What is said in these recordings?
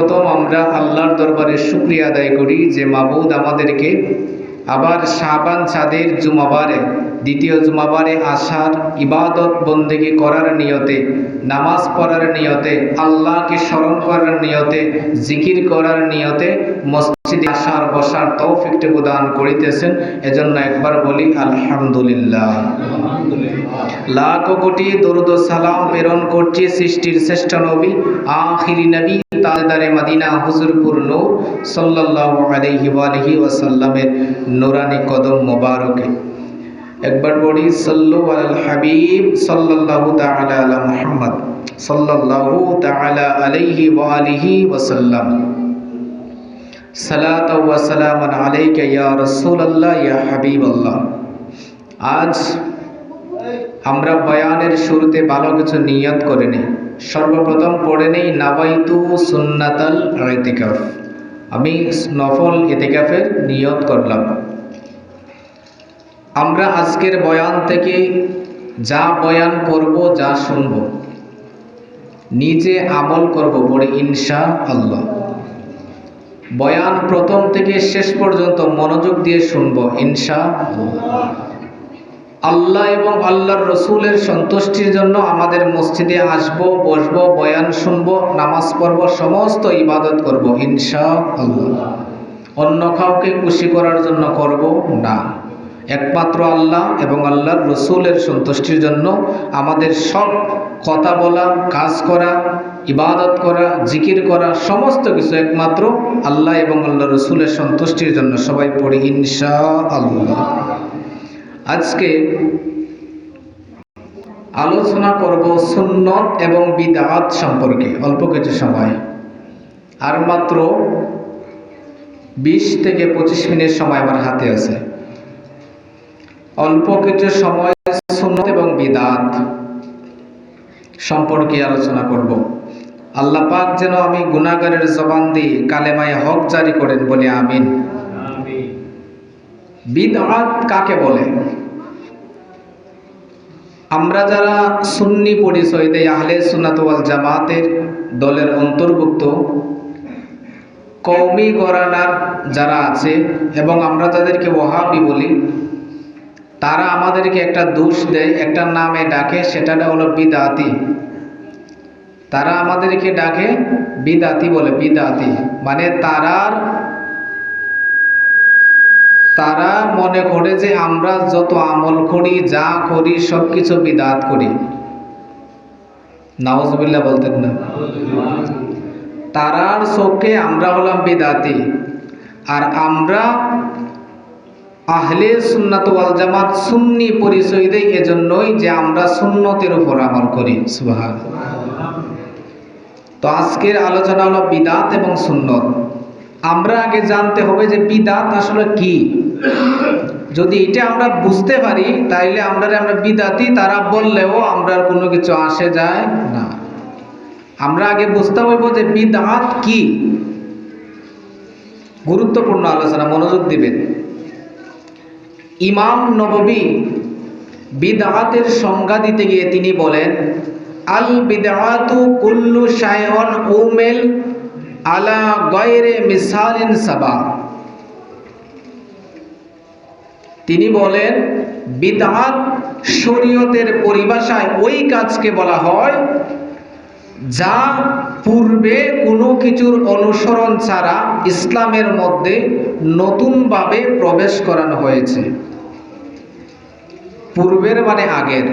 প্রথম আমরা আল্লাহর দরবারে শুক্রিয়া আদায় করি যে মাবুদ আমাদেরকে আবার শাবান চাঁদের জুমাবারে দ্বিতীয় জুমাবারে আসার ইবাদত বন্দেগি করার নিয়তে, নামাজ পড়ার নিয়তে, আল্লাহকে স্মরণ করার নিয়তে, জিকির করার নিয়তে মসজিদে আসার বসার তৌফিকটুকু দান করিতেছেন। এজন্য একবার বলি, আলহামদুলিল্লাহ। লাখ কোটি দরুদ সালাম প্রেরণ করছি সৃষ্টির শ্রেষ্ঠ নবী, আখিরি নবী, তাজদারে মদিনা, হুজুরপুর নূর, সাল্লাল্লাহু আলাইহি ওয়া আলিহি ওয়াসাল্লামের নূরানি কদম মোবারকে। একবার বলি, সাল্লু আলাল হাবিব সাল্লাল্লাহু তাআলা আলা মুহাম্মদ সাল্লাল্লাহু তাআলা আলাইহি ওয়া আলিহি ওয়াসাল্লাম সালাত ওয়া সালামান আলাইকা ইয়া রাসূলুল্লাহ, ইয়া হাবিবাল্লাহ। আজ আমরা বয়ানের শুরুতে ভালো কিছু নিয়ত করে নিই। সর্বপ্রথম পড়ে নেই নাবাইতু সুন্নাতাল ইতিকাফ। আমি নফল ইতিকাফের নিয়ত করলাম। আমরা আজকের বয়ান থেকে যা বয়ান করব, যা শুনব, নিজে আমল করব বলে ইনশা আল্লাহ বয়ান প্রথম থেকে শেষ পর্যন্ত মনোযোগ দিয়ে শুনব ইনশা আল্লাহ এবং আল্লাহর রসুলের সন্তুষ্টির জন্য আমাদের মসজিদে আসব, বসব, বয়ান শুনব, নামাজ পড়ব, সমস্ত ইবাদত করব ইনশা আল্লাহ অন্য কাউকে খুশি করার জন্য করব না। একমাত্র আল্লাহ এবং আল্লাহর রসুলের সন্তুষ্টির জন্য আমাদের সব কথা বলা, কাজ করা, ইবাদত করা, জিকির করা, সমস্ত কিছু একমাত্র আল্লাহ এবং আল্লাহ রসুলের সন্তুষ্টির জন্য সবাই পড়ি ইনশা আল্লাহ আজকে আলোচনা করব সুন্নত এবং বিদাত সম্পর্কে, অল্প কিছু সময়। আর মাত্র বিশ থেকে পঁচিশ মিনিট সময় আমার হাতে আছে। অল্প কিছু সময় সুন্নত এবং বিদাত সম্পর্কে আলোচনা করব। আল্লাহ পাক যেন আমি গুনাগারের জবান দিয়ে কালেমায় হক জারি করেন বলে আমিন। বিদআত কাকে বলে? আমরা যারা সুন্নি পরিচয় দেই, আহলে সুন্নাত ওয়াল জামাতের দলের অন্তর্ভুক্ত, কওমি গরানার যারা আছে, এবং আমরা যাদেরকে ওয়াহাবি বলি তারা আমাদেরকে একটা দোষ দেয়, একটা নামে ডাকে সেটা হলো বিদাতি। তারা আমাদেরকে ডাকে বিদাতি বলে, বিদাতি। মানে তারার, তারা মনে করে যে আমরা যত আমল করি, যা করি সব কিছু বিদাত করি। নাওজবিল্লা বলতেন না। তারার চোখে আমরা হলাম বিদাতি। আর আমরা আহলে সুন্নাত ওয়াল জামাত সুন্নি পরিচয় দেই এজন্যই যে আমরা সুন্নতের উপর আমল করি সুবহান তো আজকের আলোচনা হলো বিদাত এবং সুন্নত। আমরা আগে জানতে হবে যে বিদাত আসলে কি। যদি এটা আমরা বুঝতে পারি, তাইলে আমরা আমরা বিদাতি, তারা বললেও আমরা কোনো কিছু আসে যায় না। আমরা আগে বুঝতে হইব যে বিদাত কি। গুরুত্বপূর্ণ আলোচনা, মনোযোগ দিবেন। ইমাম নববী বিদাতের সংজ্ঞা দিতে গিয়ে তিনি বলেন, আল বিদাতু কুল্লু শায়ন উমেল আলা গয়রে মিসালিন সাবা। তিনি বলেন বিদাত শরীয়তের পরিভাষায় ওই কাজকে বলা হয় যা পূর্বে কোনো কিছুর অনুসরণ ছাড়া ইসলামের মধ্যে নতুনভাবে প্রবেশ করানো হয়েছে। পূর্বের মানে আগের।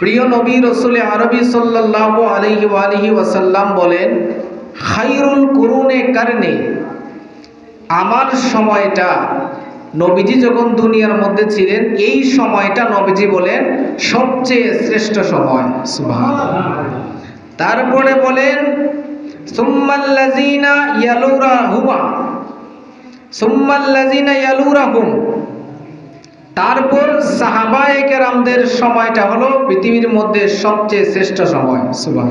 প্রিয় নবী রসুল আরবি সাল্লাহ আলহি আলহি ওয়াসাল্লাম বলেন খাইরুল করুনে কারণে আমার সময়টা নবীজি যখন দুনিয়ার মধ্যে ছিলেন, এই সময়টা নবীজি বলেন, সবচেয়ে শ্রেষ্ঠ সময়। তারপরে বলেন সুম্মাল্লাজিনা ইয়ালুরা হুমা সুম্মাল্লাজিনা ইয়ালুরা হুম তারপর সাহাবায়ে কেরামদের সময়টা হলো পৃথিবীর মধ্যে সবচেয়ে শ্রেষ্ঠ সময়। সুবাহ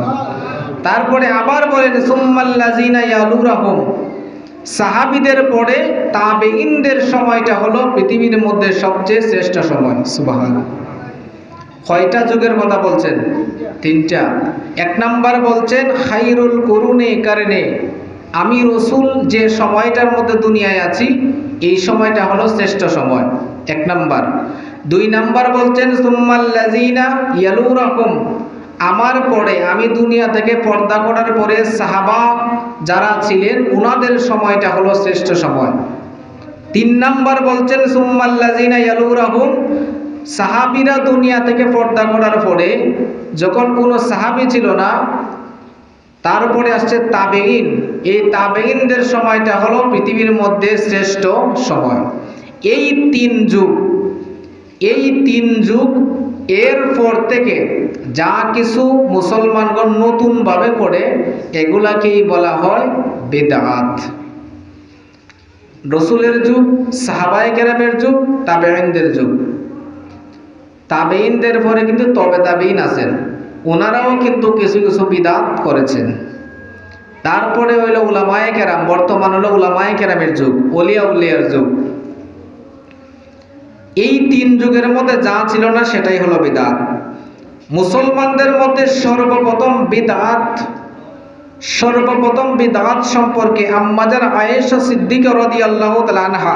তারপরে আবার বলেন সুম্মাল্লাজিনা সাহাবিদের পরে তাবেইনদের সময়টা হলো পৃথিবীর মধ্যে সবচেয়ে শ্রেষ্ঠ সময়। সুবাহান কয়টা যুগের কথা বলছেন? তিনটা। এক নাম্বার বলছেন, খাইরুল করুনে কারণে। আমি রসুল যে সময়টার মধ্যে দুনিয়ায় আছি, এই সময়টা হলো শ্রেষ্ঠ সময়। এক নাম্বার। দুই নাম্বার বলছেন সুম্মাল্লাজিনা ইয়ালু আমার পরে, আমি দুনিয়া থেকে পর্দা করার পরে সাহাবা যারা ছিলেন, উনাদের সময়টা হলো শ্রেষ্ঠ সময়। তিন নাম্বার বলছেন সুম্মাল্লাজিনা ইয়ালু রকম সাহাবিরা দুনিয়া থেকে পর্দা করার পরে, যখন কোনো সাহাবি ছিল না, তারপরে আসছে তাবেইন এই তাবেইনদের সময়টা হলো পৃথিবীর মধ্যে শ্রেষ্ঠ সময়। এই তিন যুগ, এই তিন যুগ এর পর থেকে যা কিছু মুসলমানগণ নতুনভাবে করে, এগুলাকেই বলা হয় বেদাত। রসুলের যুগ সাহাবাই কেরামের যুগ তাবেইনদের যুগ। তাবেইনদের পরে কিন্তু তবে তাবেইন আছেন। ওনারাও কিন্তু কিছু কিছু বিদাত করেছেন। তারপরে হইল উলামায়ে কেরাম, বর্তমান হলো উলামায়ে কেরামের যুগ অলিয়া উলিয়ার যুগ। এই তিন যুগের মধ্যে যা ছিল না সেটাই হলো বিদাত। মুসলমানদের মধ্যে সর্বপ্রথম বিদাত সর্বপ্রথম বিদাত সম্পর্কে আম্মাজার আয়েশা সিদ্দিক রদি আল্লাহ আনহা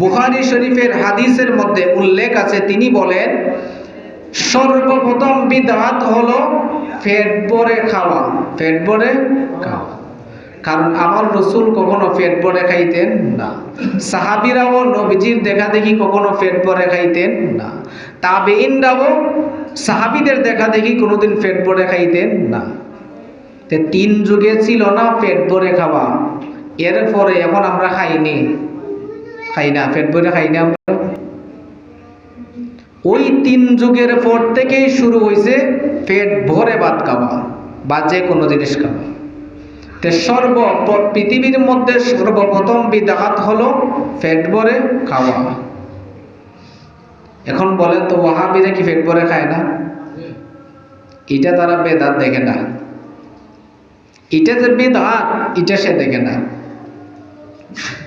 বুহারি শরীফের হাদিসের মধ্যে উল্লেখ আছে, তিনি বলেন, সর্বপ্রথম বিদাত হলো ভরে খাওয়া ভরে খাওয়া। কারণ আমার রসুল কখনো পেট ভরে খাইতেন না। সাহাবিরাও নবীজির দেখা দেখি কখনো পেট ভরে খাইতেন না। তাবেইনরাও সাহাবিদের দেখা দেখি কোনোদিন পেট ভরে খাইতেন না। তে তিন যুগে ছিল না পেট ভরে খাওয়া। এরপরে এখন আমরা খাইনি। খাই না পেট ভরে খাই না আমরা। ওই তিন যুগের পর থেকেই শুরু হয়েছে পেট ভরে ভাত খাওয়া বা যে কোনো জিনিস খাওয়া। সর্ব পৃথিবীর মধ্যে সর্বপ্রথম বিদাত হলো পেট ভরে খাওয়া। এখন বলেন তো ওয়াহাবিরা কি পেট ভরে খায় না? এটা তারা বেদাত দেখে না। এটা যে বেদাত, এটা সে দেখে না।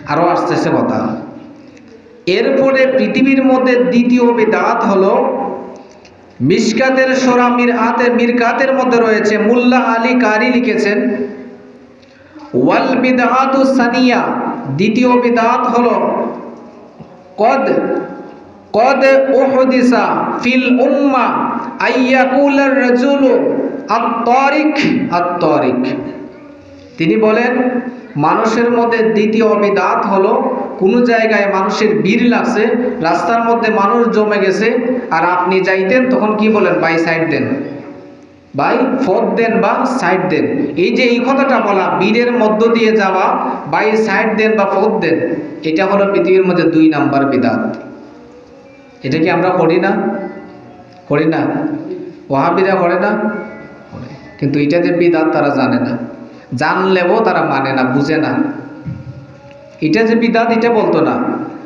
আরও আসতেছে কথা। এরপরে পৃথিবীর মধ্যে দ্বিতীয় বেদাত হলো মিসকাতের সোরা মির আতে মিরকাতের মধ্যে রয়েছে, মুল্লা আলী কারি লিখেছেন ওয়াল বিদাতু সানিয়া। দ্বিতীয় বিদাত হল, কদ কদ উহদিসা ফিল উম্মা আইয়াকুলার রাজুলু আত-তারিক আত-তারিক। তিনি বলেন, মানুষের মধ্যে দ্বিতীয় বিদাত হলো, কোনো জায়গায় মানুষের ভিড় লাগছে, রাস্তার মধ্যে মানুষ জমে গেছে, আর আপনি যাইতেন, তখন কি বলেন? বাই সাইড দেন। বাই ফোর্থ দেন বা সাইড দেন এই যে এই কথাটা বলা, বীরের মধ্য দিয়ে যাওয়া বাই সাইড দেন বা ফোর্থ দেন এটা হলো পৃথিবীর মধ্যে দুই নাম্বার বিদাত। এটা কি আমরা করি না? করি না। ওহাবিরা করে না? কিন্তু এটা যে বিদাত তারা জানে না। জানলেও তারা মানে না, বুঝে না। এটা যে বিদাত, এটা বলতো না।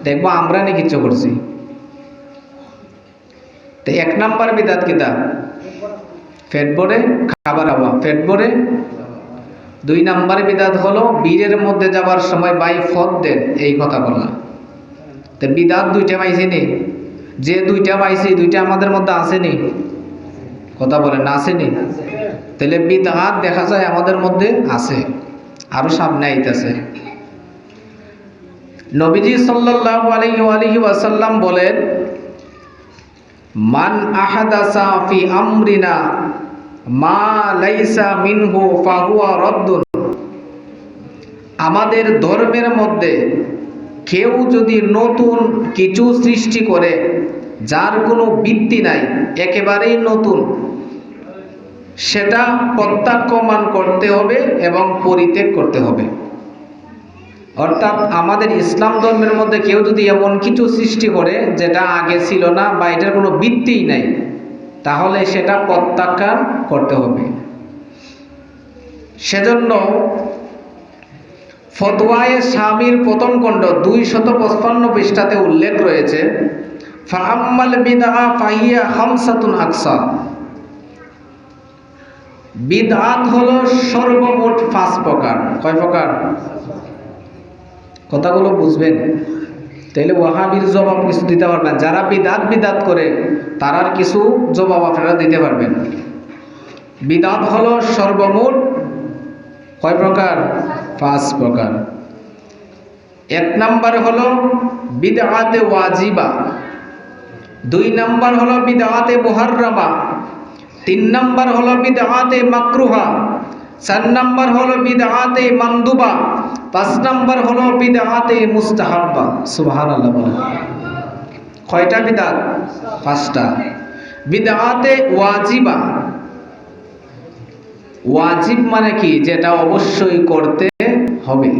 দেখব আমরা নি কিচ্ছু করছি। তো এক নাম্বার বিদাত কিতা? পেট ভরে, খাবার আবা পেট ভরে। দুই নাম্বার বিদাত হলো, বীরের মধ্যে যাবার সময় বাই ফদ দেন এই কথা বলা তো বিদাত দুইটা পাইছি নি। যে দুইটা পাইছি, দুইটা আমাদের মধ্যে আসেনি কথা বলেন না আসেনি তাহলে বিদাত দেখা যায় আমাদের মধ্যে আছে, আরও সামনে আইতেছে। নবীজি সাল্লাল্লাহু আলাইহি আলিহি ওয়াসাল্লাম বলেন মান আহাদাসা ফি আমরিনা, মা লাইসা মিনহু ফাহুয়া রদ্দুন। আমাদের ধর্মের মধ্যে কেউ যদি নতুন কিছু সৃষ্টি করে, যার কোনো ভিত্তি নাই, একেবারেই নতুন, সেটা প্রত্যাক্রমণ করতে হবে এবং পরিত্যাগ করতে হবে। অর্থাৎ আমাদের ইসলাম ধর্মের মধ্যে কেউ যদি এমন কিছু সৃষ্টি করে যেটা আগে ছিল না বা এটার কোনো ভিত্তিই নাই, তাহলে সেটা প্রত্যাখ্যান করতে হবে। সেজন্য ফতোয়ায়ে স্বামীর প্রথম খণ্ড দুই শত পঁচপান্ন পৃষ্ঠাতে উল্লেখ রয়েছে ফাহাম্মাল বিদা ফাহিয়া হামসাতুন আকসা। বিদআত হলো সর্বমোট পাঁচ প্রকার। কয় প্রকার? কথাগুলো বুঝবেন। তাইলে ওয়াহাবির জবাব কিছু দিতে পারবেন যারা বিদাত বিদাত করে তারার কিছু জবাব আপনারা দিতে পারবেন। বিদাত হলো সর্বমোট কয় প্রকার? পাঁচ প্রকার। এক নাম্বার হলো বিদআতে ওয়াজিবা। দুই নাম্বার হলো বিদআতে মুহাররামা। তিন নাম্বার হলো বিদআতে মাকরুহা। চার নাম্বার হলো বিদআতে মানদুবা, পাঁচ নম্বর হলো বিদআতে মুস্তাহাব্বা। বলেন। কয়টা বিদাত? পাঁচটা। বিদআতে ওয়াজিবা। ওয়াজিব মানে কি? যেটা অবশ্যই করতে হবে।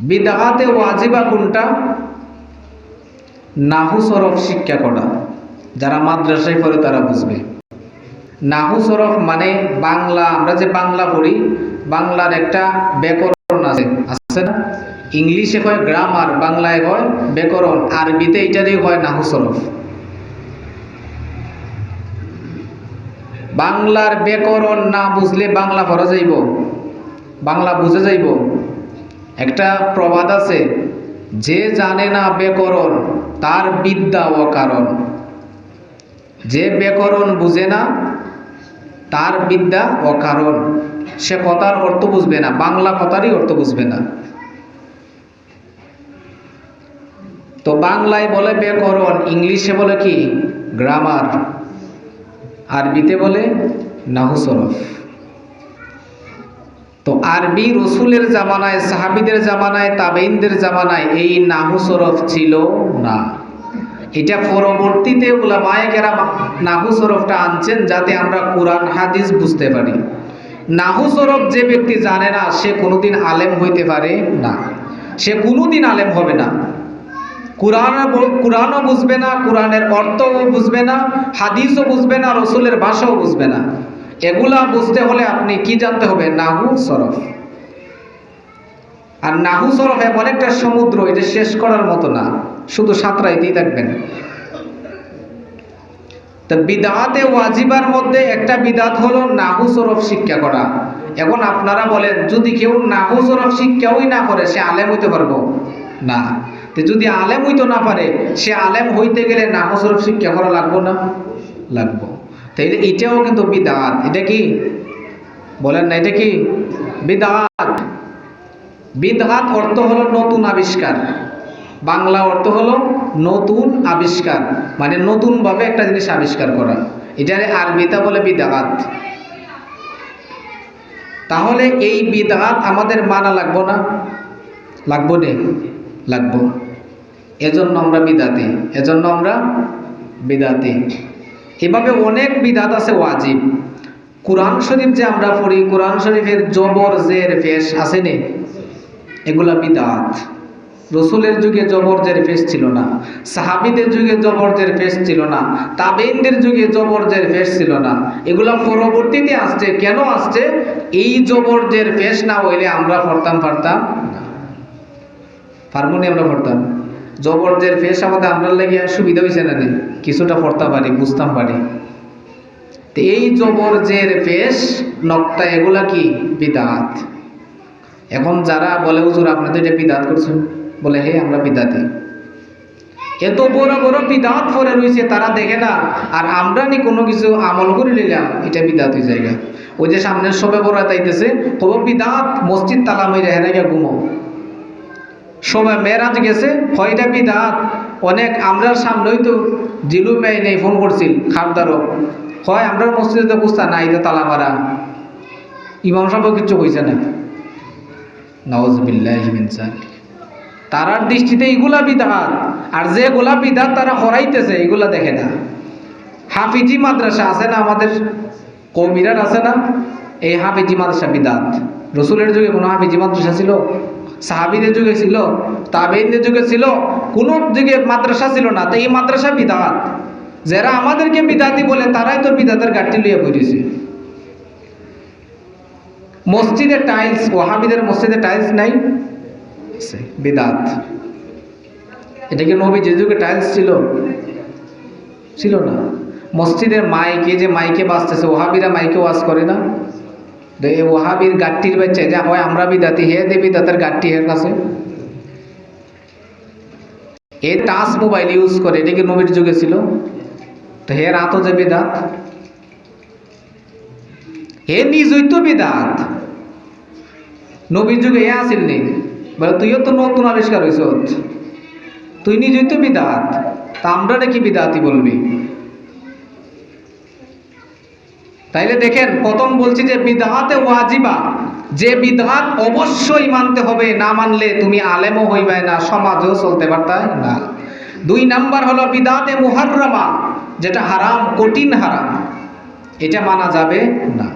বিদআতে ওয়াজিবা কোনটা? নাহু সরফ শিক্ষা করা। যারা মাদ্রাসায় পড়ে তারা বুঝবে। নাহু সরফ মানে বাংলা, আমরা যে বাংলা পড়ি, বাংলার একটা ব্যাকরণ আছে। আছে না? ইংলিশে হয় গ্রামার বাংলায় হয় ব্যাকরণ, আরবিতে এটারই হয় নাহু সরফ বাংলার ব্যাকরণ না বুঝলে বাংলা পড়া যাইব। বাংলা বুঝে যাইব। একটা প্রবাদ আছে, যে জানে না ব্যাকরণ, তার বিদ্যা অকারণ। যে ব্যাকরণ বুঝে না তার বিদ্যা অকারণ। সে কথার অর্থ বুঝবে না, বাংলা কথারই অর্থ বুঝবে না। তো বাংলায় বলে ব্যাকরণ, ইংলিশে বলে কি? গ্রামার। আরবিতে বলে নাহুসরফ। তো আরবি রসুলের জামানায়, সাহাবিদের জামানায় তাবেইনদের জামানায় এই নাহু সরফ ছিল না। এটা পরবর্তীতে উলামায়ে কেরাম নাহু সরফটা আনছেন যাতে আমরা কোরআন, হাদিস বুঝতে পারি। নাহু সরফ যে ব্যক্তি জানে না, সে কোনোদিন আলেম হইতে পারে না। সে কোনোদিন আলেম হবে না। কোরআন কোরআনও বুঝবে না, কোরআনের অর্থও বুঝবে না, হাদিসও বুঝবে না, রসুলের ভাষাও বুঝবে না। এগুলা বুঝতে হলে আপনি কি জানতে হবে? নাহু সরফ। আর নাহু সরফ এমন একটা সমুদ্র, এটা শেষ করার মতো না। শুধু সাঁতরাইতেই থাকবেন। তা বিদাতে ওয়াজিবার মধ্যে একটা বিদাত হলো নাহু সরফ শিক্ষা করা। এখন আপনারা বলেন, যদি কেউ নাহু সরফ শিক্ষাই না করে, সে আলেম হইতে পারব? না। যদি আলেম হইতে না পারে, সে আলেম হইতে গেলে নাহু সরফ শিক্ষা করা লাগবো না? লাগবো। তাইলে এটাও কিন্তু বিদাত। এটা কি? বলেন না, এটা কি? বিদাত। বিদাত অর্থ হলো নতুন আবিষ্কার। বাংলা অর্থ হলো নতুন আবিষ্কার মানে নতুনভাবে একটা জিনিস আবিষ্কার করা। এটারে আরবিতা বলে বিদাত তাহলে এই বিদাত আমাদের মানা লাগবো না? লাগবো নে? লাগবো। এজন্য আমরা বিদাতি, এজন্য আমরা বিদাতি। এভাবে অনেক বিদাত আছে ওয়াজিব। কোরআন শরীফ যে আমরা পড়ি, কোরআন শরীফের জবর, জের, ফেস আছে নে? এগুলা বিদাত। রসুলের যুগে জবর জের ফেস ছিল না, সাহাবিদের যুগে জবর জের ফেস ছিল না তাবেইনদের যুগে জবর জের ফেস ছিল না। এগুলা পরবর্তীতে আসছে, কেন আসছে? এই জবর জের ফেস না হইলে আমরা পড়তাম পারতাম ফার্মুনি আমরা পড়তাম জবরদের ফেস আমাদের আমরা লেগে সুবিধা হয়েছে না কিছুটা পড়তে পারি, বুঝতাম পারি। তো এই জবরজের ফেস, নকটা এগুলা কি? বিদাত। এখন যারা বলে, হুজুর আপনাদের এটা বিদাত করছেন। বলে, হে আমরা বিদাতি এত বড় বড় বিদাত পরে রয়েছে, তারা দেখে না। আর আমরা নি কোনো কিছু আমল করে নিলাম, এটা বিদাত জায়গা। ওই যে সামনের সবে বড় তাইতেছে কব, বিদাত, মসজিদ তালা মেরে হেরে গিয়ে ঘুমো। সময় মেরাজ গেছে হয়টা বিদাত। অনেক আমরা সামনেই তো জিলু মেয়ে নেই, ফোন করছিল খারদারও হয় আমরা মসজিদে তো বুঝতা না, এটা তালা মারা। ইমাম সাহেব কিচ্ছু কইছে না। নওয়াজবিল্লাহ তারার দৃষ্টিতে এগুলা বিদাত আর যে গোলা বিদাত তারা হরাইতেছে, এগুলা দেখে না। হাফিজি মাদ্রাসা আছে না আমাদের? কৌমিরার আছে না? এই হাফিজি মাদ্রাসা বিদাত রসুলের যুগে কোনো হাফিজি মাদ্রাসা ছিল? সাহাবিদের যুগে ছিল? তাবেইনদের যুগে ছিল? কোন যুগে মাদ্রাসা ছিল না। তো এই মাদ্রাসা বিদাত যারা আমাদেরকে বিদাতি বলে, তারাই তো বিদাতের গাঠটি লইয়া পড়েছে। মসজিদের টাইলস, ওয়াহাবিদের মসজিদে টাইলস নাই? বিদাত। এটা কি নবী যে যুগে টাইলস ছিল? ছিল না। মসজিদের মাইকে যে মাইকে বাঁচতেছে, ওহাবিরা মাইকে ওয়াজ করে না? ওহাবির গাট্টির বাচ্চা যা হয় আমরা বিদাতি, হে দেবী দাতার গাট্টি হের কাছে? এ টাচ মোবাইল ইউজ করে, এটা কি নবীর যুগে ছিল? তো হে রাত যে বেদাত। হে নিজই তো বিদাত। নবীর যুগে এ আসিল নি বলে, তুইও তো নতুন আবিষ্কার হয়েছ তুই নিজেই তো বিদাত। তা আমরা নাকি বিদাতি বলবি? তাইলে দেখেন, প্রথম বলছি যে বিদাতে ওয়াজিবা। যে বিধাত অবশ্যই মানতে হবে, না মানলে তুমি আলেমও হইবে না, সমাজও চলতে পারতাই না। দুই নাম্বার হলো বিদাতে মুহাররামা, যেটা হারাম, কঠিন হারাম। এটা মানা যাবে না।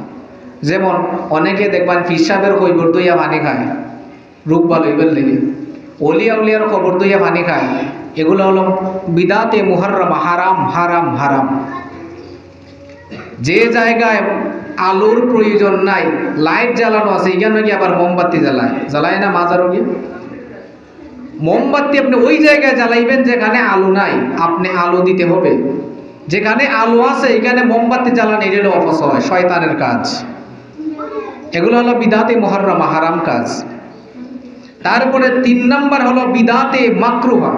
যেমন, অনেকে দেখবেন ফিসাবের কইবর দইয়া পানি খায়। রূপ ভালো হইবার লেগে অলিয়া উলিয়ার খবর দইয়া পানি খায়। এগুলো হলো বিদাতে মুহাররামা, হারাম হারাম হারাম। যে জায়গায় আলোর প্রয়োজন নাই, লাইট জ্বালানো আছে, এখানে কি আবার মোমবাতি জ্বালায়। জ্বালায় না মাজারও গিয়ে মোমবাতি আপনি ওই জায়গায় জ্বালাইবেন যেখানে আলো নাই, আপনি আলো দিতে হবে। যেখানে আলো আছে, এখানে মোমবাতি জ্বালানো এটা হলো অপচয়, শয়তানের কাজ। এগুলো হলো বিদাতে মহারমা হারাম কাজ। তারপরে তিন নাম্বার হলো বিদাতে মাকরুহা।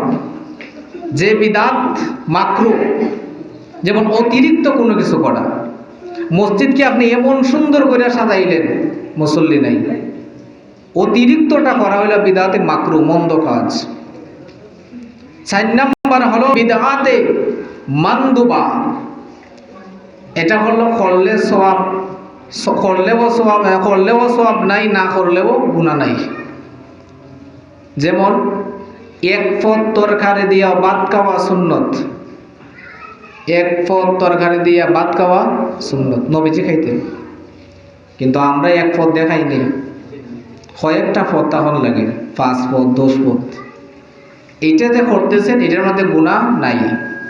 যে বিদাত মাকরু যেমন অতিরিক্ত কোনো কিছু করা। মসজিদকে আপনি এমন সুন্দর করে সাজাইলেন, মুসল্লি নাই। অতিরিক্তটা করা হইল বিদাতে মাকরু মন্দ কাজ। চার নাম্বার হলো বিদাতে মান্দুবা। এটা হলো করলে সবাব করলেও সবাব করলেও সবাব নাই, না করলেও গুণা নাই। যেমন, এক পথ তরকারি দিয়া ভাত খাওয়া সুন্নত। এক পথ তরকারি দিয়া ভাত খাওয়া সুন্নত। নবীজি খাইতেন। কিন্তু আমরা এক পথ দেখাইনি কয়েকটা পথ তখন লাগে। পাঁচ পথ দশ পথ এইটা যে করতেছেন, এটার মধ্যে গুণা নাই।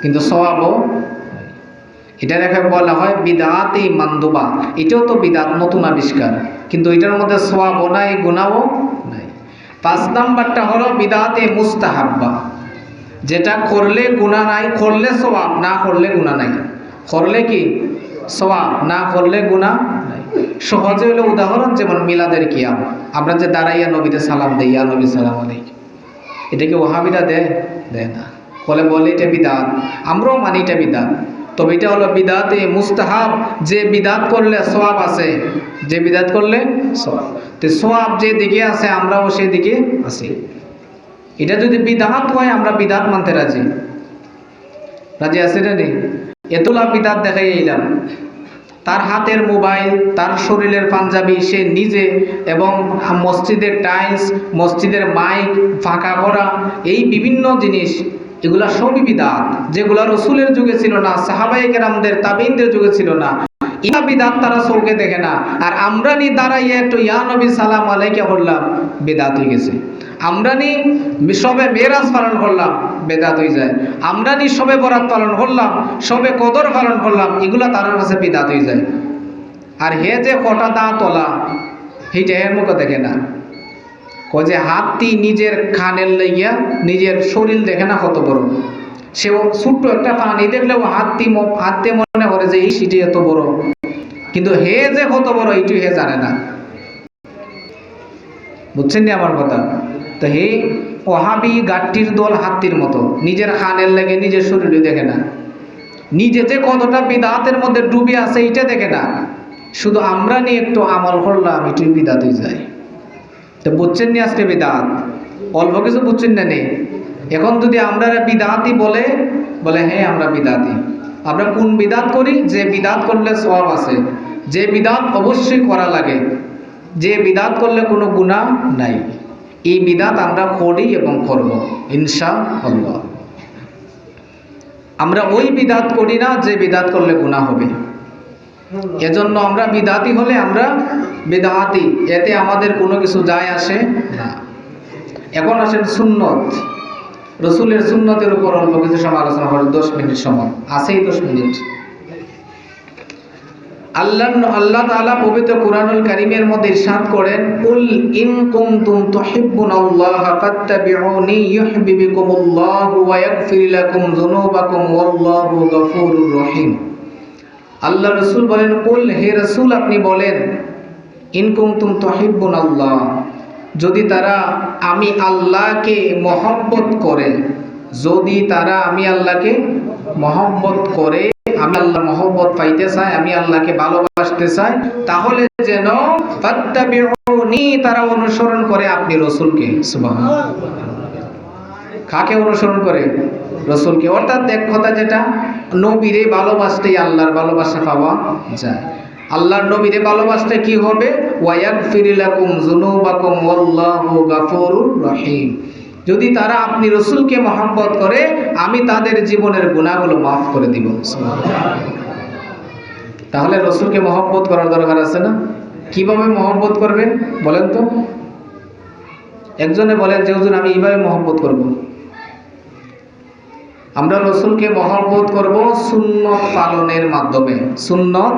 কিন্তু স্বভাবও এটা দেখা বলা হয় বিদাতে মান্দুবা। এটাও তো বিদাত, নতুন আবিষ্কার। কিন্তু এটার মধ্যে সোয়াবও নাই গুণাও পাঁচ নাম্বারটা হলো বিদাতে মুস্তাহাব্বা। যেটা করলে গুণা নাই, করলে সোয়াব না করলে গুণা নাই। করলে কি? সোয়াব না করলে গুণা সহজে হলো উদাহরণ যেমন মিলাদের কিয়াম। আমরা যে দাঁড়াইয়া নবীতে সালাম দেই, ইয়া নবী সালাম আলাইক এটা কি ওহাবিরা দেয়? দেয় না। বলে বলে এটা বিদাত। আমরাও মানি এটা বিদাত। তবে এটা হলো বিদাতে মুস্তাহাব। যে বিদাত করলে সোয়াব আছে যে বিদাত করলে সোয়াব তো সোয়াব যে দিকে আছে আমরাও সেই দিকে আছি এটা যদি বিদাত হয়, আমরা বিদাত মানতে রাজি। রাজি আছে না নেই? এতলা বিদাত দেখাই এলাম। তার হাতের মোবাইল, তার শরীরের পাঞ্জাবি, সে নিজে এবং মসজিদের টাইলস, মসজিদের মাইক, ফাঁকা করা এই বিভিন্ন জিনিস এগুলা সবই বিদাত, যেগুলা রসুলের যুগে ছিল না সাহাবাই কেরামদের তাবিনদের যুগে ছিল না। ইহা বিদাত তারা চৌকে দেখে না। আর আমরা নি দাঁড়াইয়া একটু, ইয়া নবী, সালাম আলাইকে করলাম বেদাত হয়ে গেছে। আমরা নি সবে মেরাজ পালন করলাম, বেদাত হয়ে যায়। আমরা নি সবে বরাত পালন করলাম, সবে কদর পালন করলাম, এগুলা তার কাছে বিদাত হয়ে যায়। আর হে যে কটা দা তোলা সেইটা এর মুখে দেখে না। কয় যে হাতটি নিজের খানের লইয়া নিজের শরীর দেখে না কত বড়। সেও ছোট্ট একটা পানি দেখলেও হাতটি হাততে মনে করে যে এই সিটি এত বড়। কিন্তু হে যে কত বড় এইটু হে জানে না। বুঝছেন নি আমার কথা? তো হে ওহাবি গাট্টির দল হাতির মতো, নিজের খানের লেগে নিজের শরীরে দেখে না। নিজে যে কতটা বিদাতের মধ্যে ডুবে আছে, এইটা দেখে না। শুধু আমরা নিয়ে একটু আমল করলাম একটু বিদাত হয়ে যায়। তো বুঝছেন নি আজকে বিদাত? অল্প কিছু বুঝছেন না? নেই এখন যদি আমরা বিদাতি বলে বলে হ্যাঁ আমরা বিদাতি। আমরা কোন বিদাত করি? যে বিদাত করলে সব আছে। যে বিদাত অবশ্যই করা লাগে। যে বিদাত করলে কোনো গুণা নাই। এই বিদাত আমরা করি এবং করব ইনশা আল্লাহ আমরা ওই বিদাত করি না যে বিদাত করলে গুণা হবে। এজন্য আমরা বিদাতি হলে আমরা বেদাতি এতে আমাদের কোনো কিছু যায় আসে না। এখন আসেন সুন্নত। রসুলের সুন্নতের উপর অল্প কিছু সময় আলোচনা করে দশ মিনিট সময়। আছেই দশ মিনিট। আল্লাহ আল্লাহ তাআলা পবিত্র কুরআনুল কারীমের মধ্যে ইরশাদ করেন কুল ইন কুনতুম তুহিব্বুনাল্লাহ ফাত্তাবিউনি ইউহিব্বুকুমুল্লাহু ওয়া ইয়াগফির লাকুম যুনুবাকুম ওয়াল্লাহু গফুরুর রহিম। আল্লাহ রসুল বলেন কুল হে রসুল, আপনি বলেন ইনকুম তুম তহিব্বুন আল্লাহ। যদি তারা আমি আল্লাহকে মহব্বত করে, যদি তারা আমি আল্লাহকে মহব্বত করে, আমি আল্লাহ মহব্বত পাইতে চাই আমি আল্লাহকে ভালোবাসতে চাই তাহলে যেন তারা অনুসরণ করে আপনি রসুলকে। কাকে অনুসরণ করে? রসুলকে। অর্থাৎ এক কথা যেটা, নবীরে ভালোবাসতেই আল্লাহর ভালোবাসা পাওয়া যায়। আল্লাহর নবীরে ভালোবাসতে কি হবে? ওয়ায়াগফিরিলাকুম যুনুবাকুম ওয়াল্লাহু গাফুরুর রহিম। যদি তারা আপনি রসুলকে মহব্বত করে, আমি তাদের জীবনের গুণাগুলো মাফ করে দিব। তাহলে রসুলকে মহব্বত করার দরকার আছে না? কীভাবে মহব্বত করবেন? বলেন তো। একজনে বলেন যে, হুজুর, আমি এইভাবে মহব্বত করব। আমরা রসুলকে মহব্বত করব সুন্নত পালনের মাধ্যমে। সুন্নত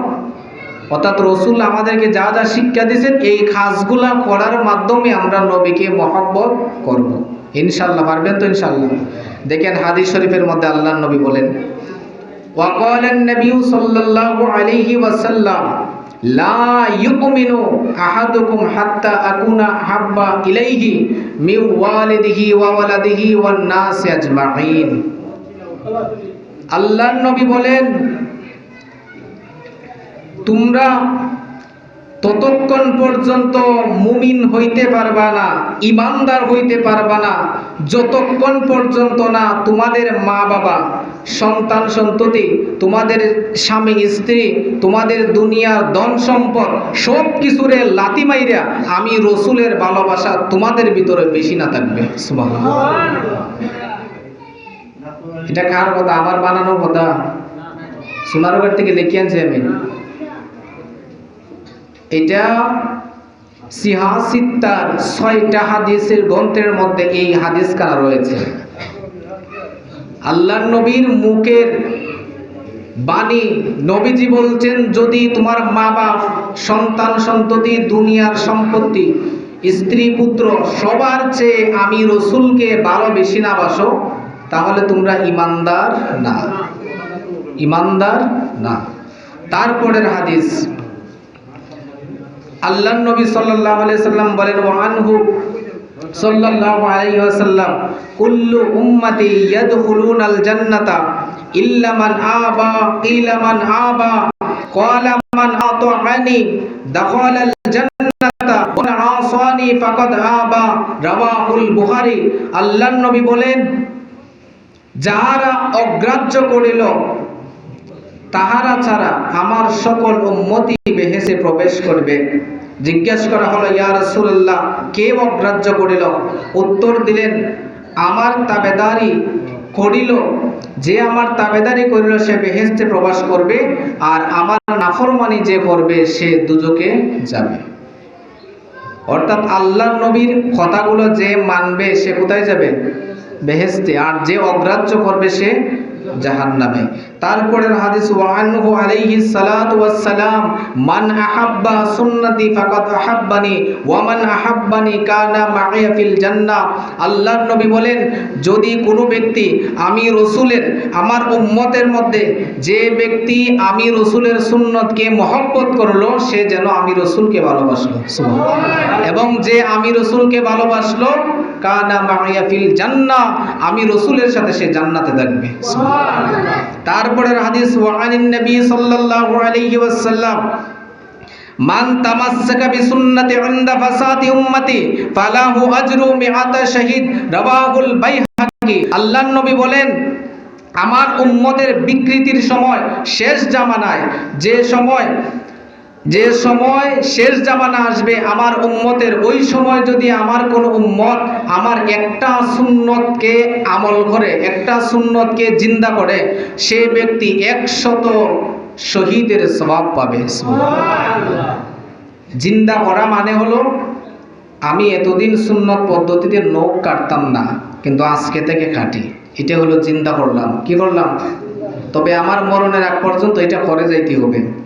অর্থাৎ রসুল আমাদেরকে যা যা শিক্ষা দিয়েছেন এই কাজগুলা করার মাধ্যমে আমরা নবীকে মহব্বত করব ইনশাল্লাহ পারবেন তো ইনশাল্লাহ দেখেন হাদিস শরীফের মধ্যে আল্লাহ নবী বলেন وقال النبي صلى الله عليه وسلم لا يؤمن أحدكم حتى أكون أحب إليه من والده وولده والناس أجمعين আল্লাহ নবী বলেন তোমরা ততক্ষণ পর্যন্ত মুমিন হইতে পারবা না, ইমানদার হইতে পারবা না, যতক্ষণ পর্যন্ত না তোমাদের মা বাবা, সন্তান সন্ততি, তোমাদের স্বামী স্ত্রী, তোমাদের দুনিয়ার ধন সম্পদ সব কিছুরে লাতি মাইরা আমি রসুলের ভালোবাসা তোমাদের ভিতরে বেশি না থাকবে। এটা কার কথা? আমার বানানো কথা? সোনারগড় থেকে লিখে আনছি আমি। এটা সিহাসিত্তার ছয়টা হাদিসের গ্রন্থের মধ্যে এই হাদিস কানা রয়েছে? আল্লাহ নবীর মুখের বাণী নবীজি বলছেন, যদি তোমার মা বাপ সন্তান সন্ততি, দুনিয়ার সম্পত্তি, স্ত্রী, পুত্র, সবার চেয়ে আমি রসুলকে ভালো বেশি না বাসো, তাহলে তোমরা ইমানদার না। ইমানদার না। তারপরের হাদিস আল্লাহ নবী সাল্লাম বলেন ওয়ানহু সাল্লাল্লাহু আলাইহি ওয়াসাল্লাম, কুল্লু উম্মতি ইয়াদখুলুনাল জান্নাতা ইল্লা মান আবা মান আবা, ক্বালা মান আতাআনি, দাখালাল জান্নাতা ওয়া আসানি, ফাকাদ আবা রাওয়াহুল বুখারী নবী বলেন, যাহারা অগ্রাহ্য করিল, তাহারা ছাড়া আমার সকল উম্মতি প্রবেশ করবে। জিজ্ঞাসা করা হলো, ইয়া রাসূলুল্লাহ, কে অগ্রাহ্য করিল? উত্তর দিলেন, আমার তাবেদারি করিল। যে আমার তাবেদারি করিল, সে বেহেস্তে প্রবেশ করবে আর আমার নাফরমানি যে করবে, সে দুজকে যাবে। অর্থাৎ আল্লাহ নবীর কথাগুলো যে মানবে, সে কোথায় যাবে? বেহেস্তে আর যে অগ্রাহ্য করবে, সে জাহান্নামে। তারপরের হাদিস ওয়ানহু আলাইহি সালাতু ওয়াস সালাম মান আহাব্বা সুন্নতি ফাকাদ আহাব্বানি, ওয়া মান আহাব্বানি কানা মাইয়া ফিল জান্নাহ। আল্লাহর নবী বলেন, যদি কোনো ব্যক্তি আমি রসুলের, আমার উম্মতের মধ্যে যে ব্যক্তি আমি রসুলের সুন্নতকে মহব্বত করল, সে যেন আমি রসুলকে ভালোবাসলো। এবং যে আমি রসুলকে ভালোবাসলো, কানা মাইয়া ফিল জান্নাহ, আমি রসুলের সাথে সে জান্নাতে থাকবে। তারপরের হাদিস ওয়ানিন নবী সাল্লাল্লাহু আলাইহি ওয়াসাল্লাম, মান তামাসসাকা বিসুন্নতি ইনদা ফাসাদি উম্মতি, ফালাহু আজরু মিআতা শাহীদ। রাওয়াহুল বাইহাকি, আল্লাহর নবী বলেন, আমার উম্মতের বিকৃতির সময়, শেষ জামানায় যে সময় যে সময় শেষ জামানা আসবে আমার উম্মতের ওই সময় যদি আমার কোনো উম্মত আমার একটা সুন্নতকে আমল করে একটা সুন্নতকে জিন্দা করে সে ব্যক্তি একশত শহীদের স্বভাব পাবে। জিন্দা করা মানে হলো আমি এতদিন সুন্নত পদ্ধতিতে নখ কাটতাম না কিন্তু আজকে থেকে কাটি। এটা হলো চিন্তা করলাম। কি করলাম? তবে আমার মরণের আগ পর্যন্ত এটা করে যাইতে হবে।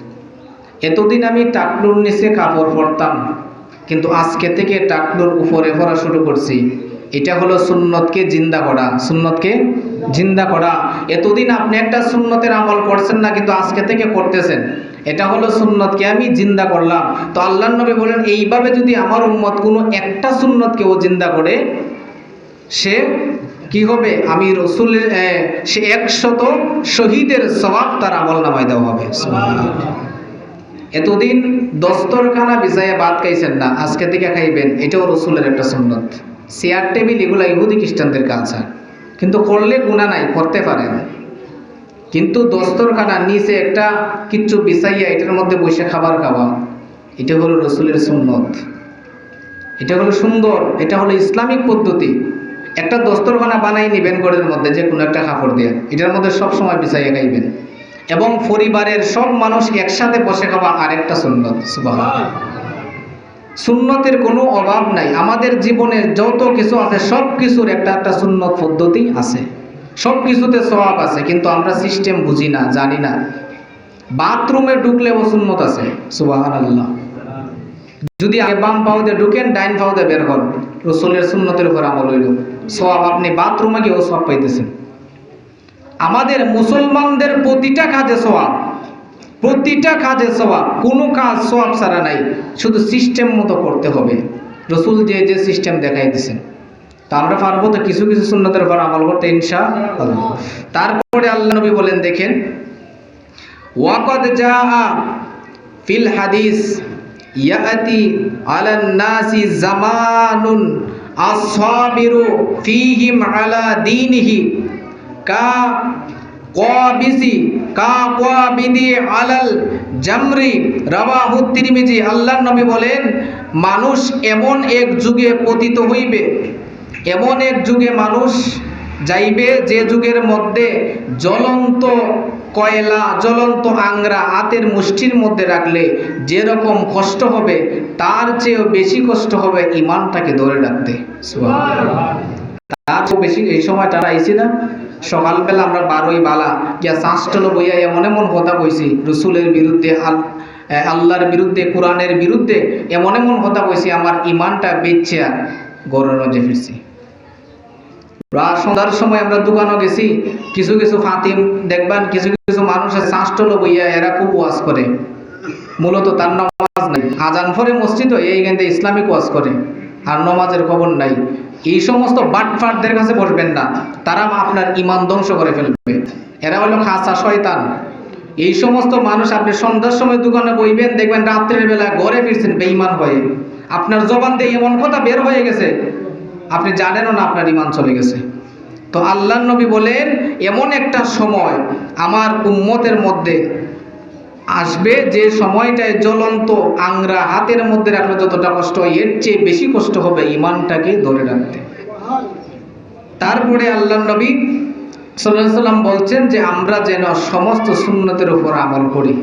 এতদিন আমি টাকলুর নিচে কাপড় পরতাম, কিন্তু আজকে থেকে টাকলুর উপরে পরা শুরু করছি। এটা হলো সুন্নতকে জিন্দা করা। সুন্নতকে জিন্দা করা। এতদিন আপনি একটা সুন্নতের আমল করছেন না, কিন্তু আজকে থেকে করতেছেন। এটা হলো সুন্নতকে আমি জিন্দা করলাম। তো আল্লাহ নবী বলেন, এইভাবে যদি আমার উম্মত কোনো একটা সুন্নতকে ও জিন্দা করে, সে কি হবে? আমি রসুলের সে একশত শহীদের স্বভাব তার আমল নামায় দেওয়া হবে। এতদিন দস্তরখানা বিছাইয়া ভাত খাইছেন না, আজকে থেকে খাইবেন, এটাও রসুলের একটা সুন্নত। চেয়ার, টেবিল, এগুলো ইহুদি খ্রিস্টানদের কালচার কিন্তু করলে গুণা নাই, করতে পারেন। কিন্তু দস্তরখানা, নিচে একটা কিচ্ছু বিছাইয়া এটার মধ্যে বসে খাবার খাওয়া, এটা হলো রসুলের সুন্নত। এটা হলো সুন্দর, এটা হলো ইসলামিক পদ্ধতি। একটা দস্তরখানা বানাই নিবেন ঘরের মধ্যে, যে কোনো একটা কাপড় দিয়ে, এটার মধ্যে সবসময় বিছাইয়া খাইবেন। এবং পরিবারের সব মানুষ একসাথে বসে খাওয়া আরেকটা সুন্নত, সুবহানাল্লাহ। সুন্নতের কোনো অভাব নাই। আমাদের জীবনে যত কিছু আছে, সব কিছুর একটা একটা সুন্নত পদ্ধতি আছে। সব কিছুতে সওয়াব আছে, কিন্তু আমরা সিস্টেম বুঝি না, জানি না। বাথরুমে ঢুকলেও সুন্নত আছে সুবাহান আল্লাহ যদি আগে বাম পাউতে ঢুকেন, ডাইন পাউতে বের হন, রসুলের সুন্নতের উপর আমল হইল। সব আপনি বাথরুমে গিয়েও সব পাইতেছেন। আমাদের মুসলমানদের প্রতিটা কাজে সওয়াব। প্রতিটা কাজে সওয়াব। কোনো কাজ সওয়াব ছাড়া নাই। শুধু সিস্টেম মতো করতে হবে। রসুল যে যে সিস্টেম দেখাই দিছেন। তা আমরা পারব তো কিছু কিছু সুন্নতের উপর আমল করতে ইনশা তারপরে আল্লাহ নবী বলেন, দেখেন, ওয়াকদ যা ফিল হাদিস, ইয়াতি আলান নাসি জামানুন আসহাবিরু ফীহিম আলা দীনিহি কা কা জামরি আল্লাহর নবী বলেন, মানুষ এমন এক যুগে পতিত হইবে, এমন এক যুগে মানুষ যাইবে যে যুগের মধ্যে জ্বলন্ত কয়লা, জ্বলন্ত আংরা হাতের মুষ্টির মধ্যে রাখলে যেরকম কষ্ট হবে, তার চেয়েও বেশি কষ্ট হবে ইমানটাকে ধরে রাখতে। তার চেয়েও বেশি এই সময় তারা আইছি না সকালবেলা আমরা বারোই বালা গিয়া চাঁচটলো বইয়া এমন এমন কথা কইছি রসুলের বিরুদ্ধে এ, আল্লাহর বিরুদ্ধে কোরআনের বিরুদ্ধে এমন এমন কথা কইছি আমার ইমানটা বেচছে গরম যে ফিরছি। সন্ধ্যার সময় আমরা দোকানও গেছি কিছু কিছু ফাতিম দেখবেন কিছু কিছু মানুষ আছে চাঁচটলো বইয়া এরা খুব ওয়াজ করে। মূলত তার নামাজ নাই। আজান পরে মসজিদ এই কিন্তু ইসলামিক ওয়াজ করে আর নমাজের খবর নাই। এই সমস্ত বাটফাটদের কাছে বসবেন না। তারা আপনার ইমান ধ্বংস করে ফেলবে। এরা হলো খাসা শয়তান। এই সমস্ত মানুষ আপনি সন্ধ্যার সময় দোকানে বইবেন, দেখবেন রাত্রের বেলা ঘরে ফিরছেন বেঈমান হয়ে। আপনার জবান দিয়ে এমন কথা বের হয়ে গেছে, আপনি জানেনও না আপনার ইমান চলে গেছে। তো আল্লাহ নবী বলেন, এমন একটা সময় আমার উম্মতের মধ্যে আসবে, যে সময়টায় জ্বলন্ত আংরা হাতের মধ্যে রাখলে যতটা কষ্ট এর চেয়ে বেশি কষ্ট হবে ইমানটাকে ধরে রাখতে। তারপরে আল্লাহ নবী সাল্লাম বলছেন যে, আমরা যেন সমস্ত সুন্নতের উপর আমল করি।